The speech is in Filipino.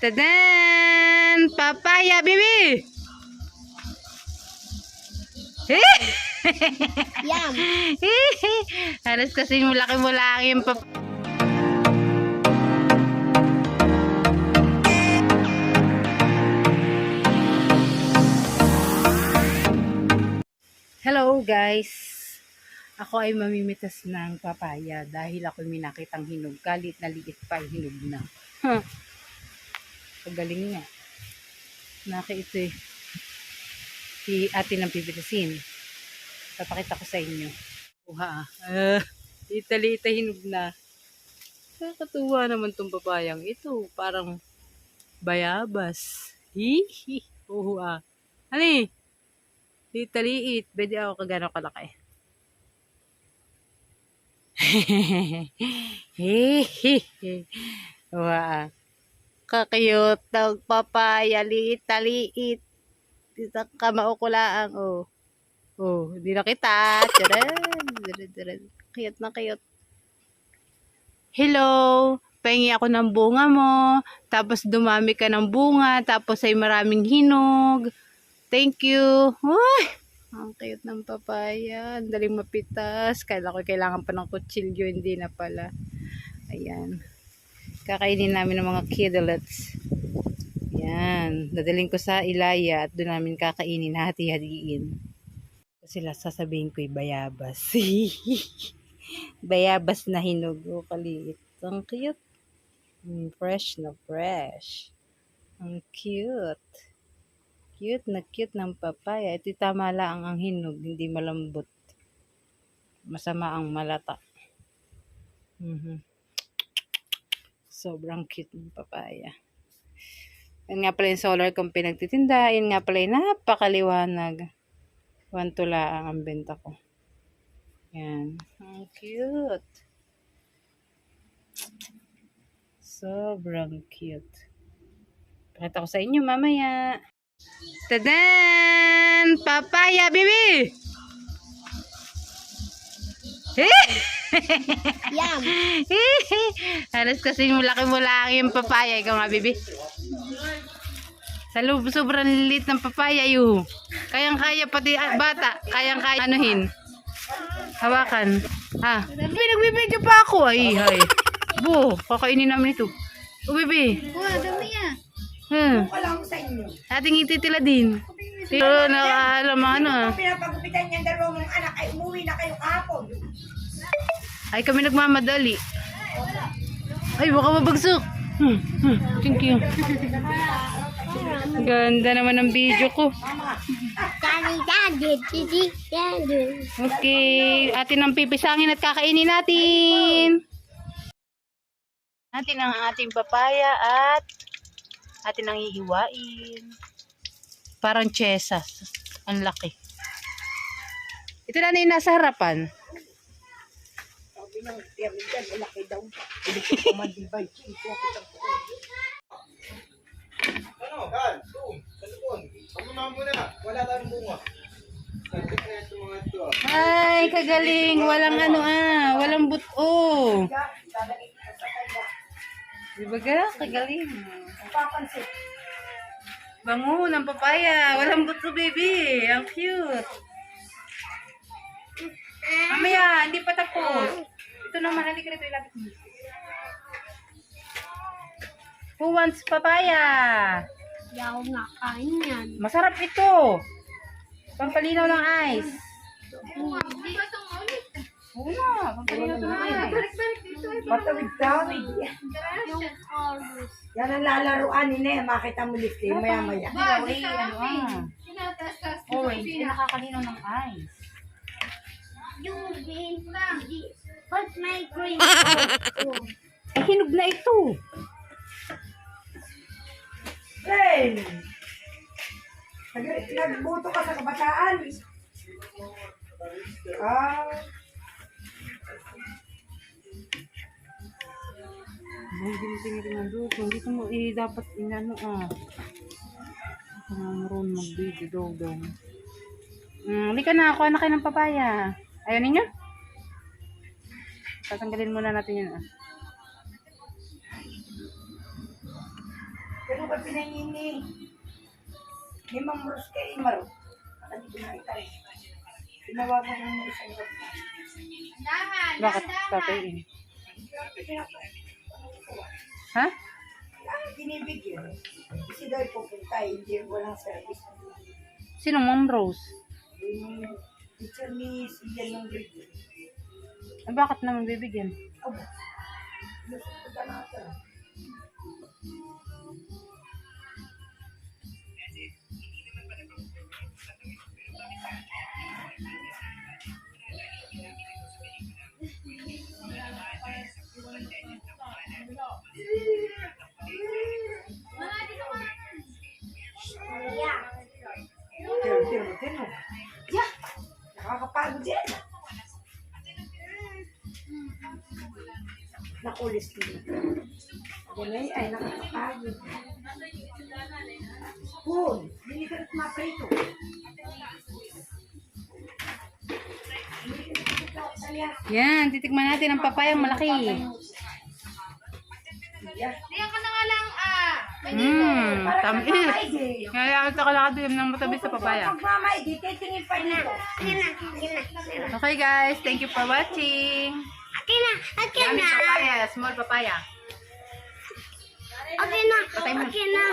Tadan! Papaya, baby! Yum. Halos kasi mulaki mo lang yung pap... Hello guys! Ako ay mamimitas ng papaya dahil ako may nakitang hinog. Kalit na liit pa hinog na. Pagaling. Naki ito eh. Si ate ng pipitasin. Papakita ko sa inyo. Kuha ah. Uh, Ita-lita hinog na. Nakakatuwa naman tong papayang ito. Parang bayabas. Hihi. Oo ah. Ano eh? Litaliit. Pwede ako kagano kalaki. Hehehe. Wow. Kakayot ng papaya. Liit, taliit. Isang kamaukulaan. Oh. Oh, hindi na kita. Tcharan. Kayot na kayot. Hello. Pahingi ako ng bunga mo. Tapos dumami ka ng bunga. Tapos ay maraming hinog. Thank you. Uy, ang cute ng papaya. Ang daling mapitas. Kala ko kailangan pa ng kutsilyo. Hindi na pala. Ayan. Kakainin namin ng mga kidlets. Ayan. Dadaling ko sa ilaya at doon namin kakainin. Hati-hatiin. Sila sasabihin ko'y bayabas. bayabas na hinog. O, kaliit. Ang cute. Mm, fresh na fresh. Ang cute. Cute na cute ng papaya. Ito tama lang ang hinog, hindi malambot. Masama ang malata. Mhm. Sobrang cute ng papaya. Yan nga pala yung solar kong pinagtitinda. Yan nga pala yung napakaliwanag. One tula ang benta ko. Yan. Ang cute. Sobrang cute. Pakita ko sa inyo mamaya. Tadan! Papaya, baby! Eh! Yum. Halos kasi mulaki mo lang yung papaya. Ikaw nga, baby. Sa loob, sobrang liit ng papaya, yu. Kayang-kaya pati ah, bata. Kayang-kaya anuhin. Hawakan. Ah, pinagbibidyo pa ako. Ay, ay. Bu, kakainin namin ito. O, baby. Wow, dami ah. Hmm. Ating ititila din. Pero nakaalam ano ah. Pinapagupitan niyang dalawang anak ay umuwi na kayo kahapon. Ay kami nagmamadali. Ay baka mabagsak. Hmm, hmm, thank you. Ganda naman ng video ko. Okay, atin ang pipisangin at kakainin natin. Atin ang ating papaya at atin ang hihiwain. Parang chesa. Ang laki. Ito na na yung nasa harapan. Ng tiyan dyan, malaki daw. Hindi ko. Chico, kitang Ano, kan? Doon, sa lupon. Pagmamahan mo na. Wala tayong bunga. Ay, kagaling. Walang ano ah. Walang buto. Di ba ga? Kagaling. Papansin. Bango ng papaya. Walang buto, baby. Ang cute. Mamaya, hindi pa tapos. Ito naman, halika rito. Ilapit mo. Who wants papaya? Hindi ako nakain yan. Masarap ito. Pampalinaw ng ice. Oo na, pampalinaw ng ice. Matawid-tawid. Yung colors. Yan ang lalaruan ni Nea. Makita mo eh, maya-maya. Dilaw eh, ano ah. Orange, eh, nakakalinaw ng ice. Yung green. What's my green? Eh, hinog na ito. Ben! Nag- Nagbuto ka sa kabataan. Ah, Ay, tingin rin ang dugo. Dito mo, eh, dapat inano ah. Ako nga maroon mag-video daw daw. Hmm, halika na, ako na kayo ng papaya. Ayaw ninyo? Tatanggalin muna natin yun ah. Pero ba pinangin ni ni Ma'am Rose kay Maro? Ano? Tinawagan mo mo isang gabi. Bakit papayin? Ha? Ang binibigyan, kasi daw pupunta, hindi walang service. Sino Ma'am Rose? Yung teacher ni Sian ng grade. Eh, bakit naman bibigyan? Yeah! Nakakapagod yan. Nakulis tino. Ganay ay nakakapagod. Spoon! Hindi ka rin maprito. Yan, titikman natin ang papayang malaki. Yeah. Mmm, Para tamis. magmamaigi. Kaya ito kalakadim ng matamis sa papaya. Okay guys, thank you for watching. Akin na, akin Yummy na, papaya, small papaya. akin na, akin na.